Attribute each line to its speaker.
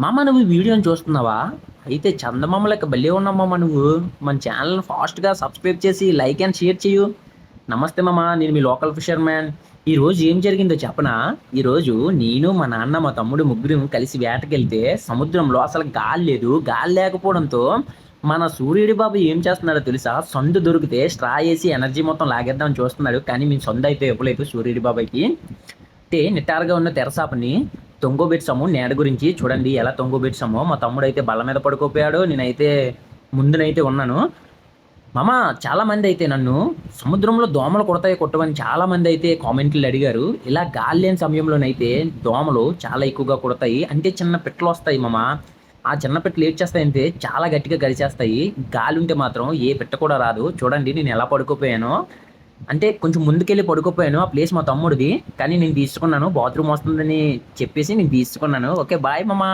Speaker 1: మామ నువ్వు వీడియోని చూస్తున్నావా? అయితే చందమామ లెక్క భలే ఉన్నామమ్మ నువ్వు. మన ఛానల్ ఫాస్ట్గా సబ్స్క్రైబ్ చేసి లైక్ అండ్ షేర్ చేయు నమస్తే మామ నేను మీ లోకల్ ఫిషర్ మ్యాన్ ఈ రోజు ఏం జరిగిందో చెప్పనా? ఈరోజు నేను మా నాన్న మా తమ్ముడు ముగ్గురు కలిసి వేటకెళ్తే సముద్రంలో అసలు గాలి లేదు. గాలి లేకపోవడంతో మన సూర్యుడి బాబు ఏం చేస్తున్నాడో తెలుసా? సందు దొరికితే స్ట్రా వేసి ఎనర్జీ మొత్తం లాగేద్దామని చూస్తున్నాడు. కానీ మేము సొంత అయితే ఇవ్వలేదు సూర్యుడి బాబాయ్కి. అంటే నిటారుగా ఉన్న తెరసాపని తొంగోబెట్సాము నేడ గురించి చూడండి ఎలా తొంగోబెట్సామో మా తమ్ముడు అయితే బల్ల మీద పడుకోపోయాడు నేనైతే ముందునైతే ఉన్నాను. మామ చాలామంది అయితే నన్ను సముద్రంలో దోమలు కొడతాయి కొట్టమని చాలామంది అయితే కామెంట్లు అడిగారు. ఇలా గాలి లేని సమయంలోనైతే దోమలు చాలా ఎక్కువగా కొడతాయి అంటే చిన్న పిట్టలు వస్తాయి మామ. ఆ చిన్న పిట్టలు ఏం చేస్తాయంటే చాలా గట్టిగా గడిచేస్తాయి గాలి ఉంటే మాత్రం ఏ పిట్ట కూడా రాదు. చూడండి నేను ఎలా పడుకోపోయానో. అంటే కొంచెం ముందుకెళ్ళి పడుకోపోయాను ఆ ప్లేస్ మా తమ్ముడిది. కానీ నేను తీసుకున్నాను బాత్రూమ్ వస్తుందని చెప్పేసి నేను తీసుకున్నాను. ఓకే బాయ్ మామా.